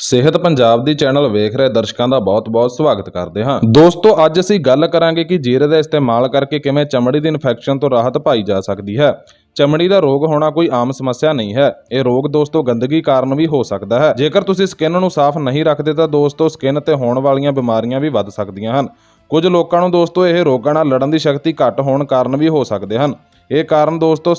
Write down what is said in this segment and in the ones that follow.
ਸਿਹਤ ਪੰਜਾਬ ਦੀ ਚੈਨਲ ਵੇਖ ਰਹੇ ਦਰਸ਼ਕਾਂ ਦਾ ਬਹੁਤ-ਬਹੁਤ ਸਵਾਗਤ ਕਰਦੇ ਹਾਂ। ਦੋਸਤੋ, ਅੱਜ ਅਸੀਂ ਗੱਲ ਕਰਾਂਗੇ ਕਿ ਜੀਰੇ ਦਾ ਇਸਤੇਮਾਲ ਕਰਕੇ ਕਿਵੇਂ ਚਮੜੀ ਦੀ ਇਨਫੈਕਸ਼ਨ ਤੋਂ ਰਾਹਤ ਪਾਈ ਜਾ ਸਕਦੀ ਹੈ। ਚਮੜੀ ਦਾ ਰੋਗ ਹੋਣਾ ਕੋਈ ਆਮ ਸਮੱਸਿਆ ਨਹੀਂ ਹੈ। ਇਹ ਰੋਗ, ਦੋਸਤੋ, ਗੰਦਗੀ ਕਾਰਨ ਵੀ ਹੋ ਸਕਦਾ ਹੈ। ਜੇਕਰ ਤੁਸੀਂ ਸਕਿਨ ਨੂੰ ਸਾਫ਼ ਨਹੀਂ ਰੱਖਦੇ ਤਾਂ, ਦੋਸਤੋ, ਸਕਿਨ ਤੇ ਹੋਣ ਵਾਲੀਆਂ ਬਿਮਾਰੀਆਂ ਵੀ ਵੱਧ ਸਕਦੀਆਂ ਹਨ। ਕੁਝ ਲੋਕਾਂ ਨੂੰ, ਦੋਸਤੋ, ਇਹ ਰੋਗਾਂ ਨਾਲ ਲੜਨ ਦੀ ਸ਼ਕਤੀ ਘੱਟ ਹੋਣ ਕਾਰਨ ਵੀ ਹੋ ਸਕਦੇ ਹਨ। ਇਹ ਕਾਰਨ, ਦੋਸਤੋ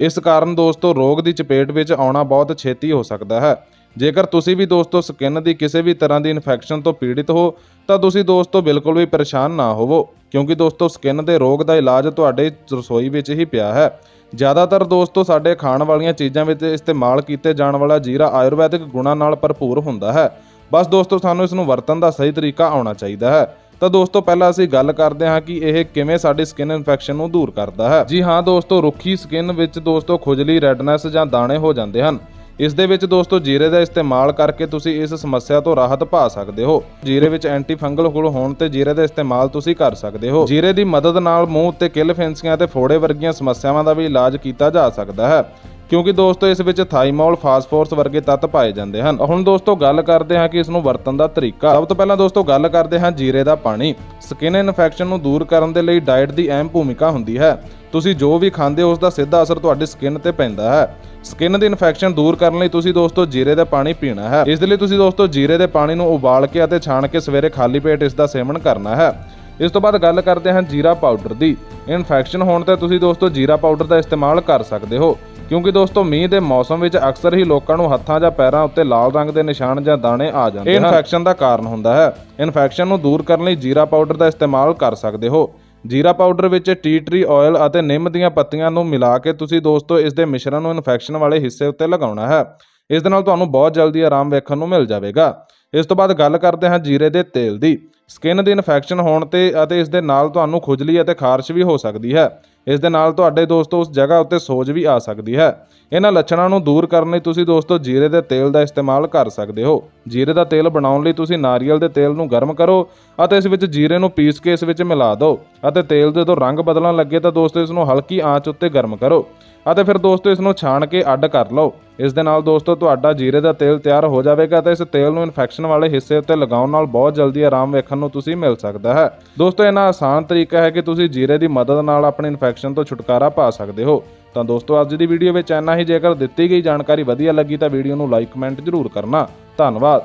ਇਸ ਕਾਰਨ ਦੋਸਤੋ, ਰੋਗ ਦੀ ਚਪੇਟ ਵਿੱਚ ਆਉਣਾ ਬਹੁਤ ਛੇਤੀ ਹੋ ਸਕਦਾ ਹੈ। ਜੇਕਰ ਤੁਸੀਂ ਵੀ ਦੋਸਤੋ, ਸਕਿਨ ਦੀ ਕਿਸੇ ਵੀ ਤਰ੍ਹਾਂ ਦੀ ਇਨਫੈਕਸ਼ਨ ਤੋਂ ਪੀੜਿਤ ਹੋ, ਤਾਂ ਤੁਸੀਂ ਦੋਸਤੋ, ਬਿਲਕੁਲ ਵੀ ਪਰੇਸ਼ਾਨ ਨਾ ਹੋਵੋ, ਕਿਉਂਕਿ ਦੋਸਤੋ, ਸਕਿਨ ਦੇ ਰੋਗ ਦਾ ਇਲਾਜ ਤੁਹਾਡੇ ਰਸੋਈ ਵਿੱਚ ਹੀ ਪਿਆ ਹੈ। ਜ਼ਿਆਦਾਤਰ ਦੋਸਤੋ, ਸਾਡੇ ਖਾਣ ਵਾਲੀਆਂ ਚੀਜ਼ਾਂ ਵਿੱਚ ਇਸਤੇਮਾਲ ਕੀਤੇ ਜਾਣ ਵਾਲਾ ਜੀਰਾ ਆਯੁਰਵੈਦਿਕ ਗੁਣਾਂ ਨਾਲ ਭਰਪੂਰ ਹੁੰਦਾ ਹੈ। ਬਸ ਦੋਸਤੋ, ਸਾਨੂੰ ਇਸ ਨੂੰ ਵਰਤਣ ਦਾ ਸਹੀ ਤਰੀਕਾ ਆਉਣਾ ਚਾਹੀਦਾ ਹੈ। ਤਾਂ ਦੋਸਤੋ, ਪਹਿਲਾਂ ਅਸੀਂ ਗੱਲ ਕਰਦੇ ਹਾਂ ਕਿ ਇਹ ਕਿਵੇਂ ਸਾਡੀ ਸਕਿਨ ਇਨਫੈਕਸ਼ਨ ਨੂੰ ਦੂਰ ਕਰਦਾ ਹੈ। ਜੀ ਹਾਂ ਦੋਸਤੋ, ਰੁੱਖੀ ਸਕਿਨ ਵਿੱਚ ਦੋਸਤੋ ਖੁਜਲੀ ਰੈਡਨੈਸ ਜਾਂ ਦਾਣੇ ਹੋ ਜਾਂਦੇ ਹਨ। ਇਸ ਦੇ ਵਿੱਚ ਦੋਸਤੋ, ਜੀਰੇ ਦਾ ਇਸਤੇਮਾਲ ਕਰਕੇ ਤੁਸੀਂ ਇਸ ਸਮੱਸਿਆ ਤੋਂ ਰਾਹਤ ਪਾ ਸਕਦੇ ਹੋ। ਜੀਰੇ ਵਿੱਚ ਐਂਟੀ ਫੰਗਲ ਗੁਣ ਹੋਣ ਤੇ ਜੀਰੇ ਦਾ ਇਸਤੇਮਾਲ ਤੁਸੀਂ ਕਰ ਸਕਦੇ ਹੋ। ਜੀਰੇ ਦੀ ਮਦਦ ਨਾਲ ਮੂੰਹ ਤੇ ਕਿੱਲ ਫੈਂਸੀਆਂ ਤੇ ਫੋੜੇ ਵਰਗੀਆਂ ਸਮੱਸਿਆਵਾਂ ਦਾ ਵੀ ਇਲਾਜ ਕੀਤਾ ਜਾ ਸਕਦਾ ਹੈ। ਕਿਉਂਕਿ ਦੋਸਤੋ, ਇਸ ਵਿੱਚ ਥਾਈਮੋਲ ਫਾਸਫੋਰਸ ਵਰਗੇ ਤੱਤ ਪਾਏ ਜਾਂਦੇ ਹਨ। ਹੁਣ ਦੋਸਤੋ, ਗੱਲ ਕਰਦੇ ਹਾਂ ਕਿ ਇਸ ਨੂੰ ਵਰਤਣ ਦਾ ਤਰੀਕਾ। ਸਭ ਤੋਂ ਪਹਿਲਾਂ ਦੋਸਤੋ, ਗੱਲ ਕਰਦੇ ਹਾਂ ਜੀਰੇ ਦਾ ਪਾਣੀ। ਸਕਿਨ ਇਨਫੈਕਸ਼ਨ ਨੂੰ ਦੂਰ ਕਰਨ ਦੇ ਲਈ ਡਾਈਟ ਦੀ ਅਹਿਮ ਭੂਮਿਕਾ ਹੁੰਦੀ ਹੈ। ਤੁਸੀਂ ਜੋ ਵੀ ਖਾਂਦੇ ਹੋ, ਉਸ ਦਾ ਸਿੱਧਾ ਅਸਰ ਤੁਹਾਡੀ ਸਕਿਨ ਤੇ ਪੈਂਦਾ ਹੈ। ਸਕਿਨ ਦੀ ਇਨਫੈਕਸ਼ਨ ਦੂਰ ਕਰਨ ਲਈ ਤੁਸੀਂ ਦੋਸਤੋ, ਜੀਰੇ ਦਾ ਪਾਣੀ ਪੀਣਾ ਹੈ। ਇਸ ਦੇ ਲਈ ਤੁਸੀਂ ਦੋਸਤੋ, ਜੀਰੇ ਦੇ ਪਾਣੀ ਨੂੰ ਉਬਾਲ ਕੇ ਅਤੇ ਛਾਣ ਕੇ ਸਵੇਰੇ ਖਾਲੀ ਪੇਟ ਇਸ ਦਾ ਸੇਵਨ ਕਰਨਾ ਹੈ। ਇਸ ਤੋਂ ਬਾਅਦ ਗੱਲ ਕਰਦੇ ਹਾਂ ਜੀਰਾ ਪਾਊਡਰ ਦੀ। ਇਨਫੈਕਸ਼ਨ ਹੋਣ ਤੇ ਤੁਸੀਂ ਦੋਸਤੋ, ਜੀਰਾ ਪਾਊਡਰ ਦਾ ਇਸਤੇਮਾਲ ਕਰ ਸਕਦੇ ਹੋ। ਕਿਉਂਕਿ ਦੋਸਤੋ ਮੀਂਹ ਦੇ ਮੌਸਮ ਵਿੱਚ ਅਕਸਰ ਹੀ ਲੋਕਾਂ ਨੂੰ ਹੱਥਾਂ ਜਾਂ ਪੈਰਾਂ ਉੱਤੇ ਲਾਲ ਰੰਗ ਦੇ ਨਿਸ਼ਾਨ ਜਾਂ ਦਾਣੇ ਆ ਜਾਂਦੇ ਹਨ। ਇਹ ਇਨਫੈਕਸ਼ਨ ਦਾ ਕਾਰਨ ਹੁੰਦਾ ਹੈ। ਇਨਫੈਕਸ਼ਨ ਨੂੰ ਦੂਰ ਕਰਨ ਲਈ ਜੀਰਾ ਪਾਊਡਰ ਦਾ ਇਸਤੇਮਾਲ ਕਰ ਸਕਦੇ ਹੋ। ਜੀਰਾ ਪਾਊਡਰ ਵਿੱਚ ਟੀ ਟਰੀ ਆਇਲ ਅਤੇ ਨਿੰਮ ਦੀਆਂ ਪੱਤੀਆਂ ਨੂੰ ਮਿਲਾ ਕੇ ਤੁਸੀਂ ਦੋਸਤੋ ਇਸ ਦੇ ਮਿਸ਼ਰਣ ਨੂੰ ਇਨਫੈਕਸ਼ਨ ਵਾਲੇ ਹਿੱਸੇ ਉੱਤੇ ਲਗਾਉਣਾ ਹੈ। ਇਸ ਦੇ ਨਾਲ ਤੁਹਾਨੂੰ ਬਹੁਤ ਜਲਦੀ ਆਰਾਮ ਵੇਖਣ ਨੂੰ ਮਿਲ ਜਾਵੇਗਾ। ਇਸ ਤੋਂ ਬਾਅਦ ਗੱਲ ਕਰਦੇ ਹਾਂ ਜੀਰੇ ਦੇ ਤੇਲ ਦੀ। ਸਕਿਨ ਦੀ ਇਨਫੈਕਸ਼ਨ ਹੋਣ ਤੇ ਅਤੇ ਇਸ ਦੇ ਨਾਲ ਤੁਹਾਨੂੰ ਖੁਜਲੀ ਅਤੇ ਖਾਰਸ਼ ਵੀ ਹੋ ਸਕਦੀ ਹੈ। ਇਸ ਦੇ ਨਾਲ ਤੁਹਾਡੇ ਦੋਸਤੋ ਉਸ ਜਗ੍ਹਾ ਉੱਤੇ ਸੋਜ ਵੀ ਆ ਸਕਦੀ ਹੈ। ਇਹਨਾਂ ਲੱਛਣਾਂ ਨੂੰ ਦੂਰ ਕਰਨ ਲਈ ਤੁਸੀਂ ਦੋਸਤੋ ਜੀਰੇ ਦੇ ਤੇਲ ਦਾ ਇਸਤੇਮਾਲ ਕਰ ਸਕਦੇ ਹੋ। ਜੀਰੇ ਦਾ ਤੇਲ ਬਣਾਉਣ ਲਈ ਤੁਸੀਂ ਨਾਰੀਅਲ ਦੇ ਤੇਲ ਨੂੰ ਗਰਮ ਕਰੋ ਅਤੇ ਇਸ ਵਿੱਚ ਜੀਰੇ ਨੂੰ ਪੀਸ ਕੇ ਇਸ ਵਿੱਚ ਮਿਲਾ ਦਿਓ ਅਤੇ ਤੇਲ ਜਦੋਂ ਰੰਗ ਬਦਲਣ ਲੱਗੇ ਤਾਂ ਦੋਸਤੋ ਇਸ ਨੂੰ ਹਲਕੀ ਆਂਚ ਉੱਤੇ ਗਰਮ ਕਰੋ ਅਤੇ ਫਿਰ ਦੋਸਤੋ ਇਸ ਨੂੰ ਛਾਣ ਕੇ ਅੱਡ ਕਰ ਲਓ। ਇਸ ਦੇ ਨਾਲ ਦੋਸਤੋ, ਤੁਹਾਡਾ ਜੀਰੇ ਦਾ ਤੇਲ ਤਿਆਰ ਹੋ ਜਾਵੇਗਾ ਤੇ ਇਸ ਤੇਲ ਨੂੰ ਇਨਫੈਕਸ਼ਨ ਵਾਲੇ ਹਿੱਸੇ ਉੱਤੇ ਲਗਾਉਣ ਨਾਲ ਬਹੁਤ ਜਲਦੀ ਆਰਾਮ ਵੇਖਣ ਨੂੰ ਤੁਸੀਂ ਮਿਲ ਸਕਦਾ ਹੈ। ਦੋਸਤੋ ਇਹਨਾਂ ਆਸਾਨ ਤਰੀਕਾ ਹੈ ਕਿ ਤੁਸੀਂ ਜੀਰੇ ਦੀ ਮਦਦ ਨਾਲ ਆਪਣੀ ਇਨਫੈਕਸ਼ਨ ਤੋਂ ਛੁਟਕਾਰਾ ਪਾ ਸਕਦੇ ਹੋ। ਤਾਂ ਦੋਸਤੋ, ਅੱਜ ਦੀ ਵੀਡੀਓ ਵਿੱਚ ਇੰਨਾ ਹੀ। ਜੇਕਰ ਦਿੱਤੀ ਗਈ ਜਾਣਕਾਰੀ ਵਧੀਆ ਲੱਗੀ ਤਾਂ ਵੀਡੀਓ ਨੂੰ ਲਾਈਕ ਕਮੈਂਟ ਜ਼ਰੂਰ ਕਰਨਾ। ਧੰਨਵਾਦ।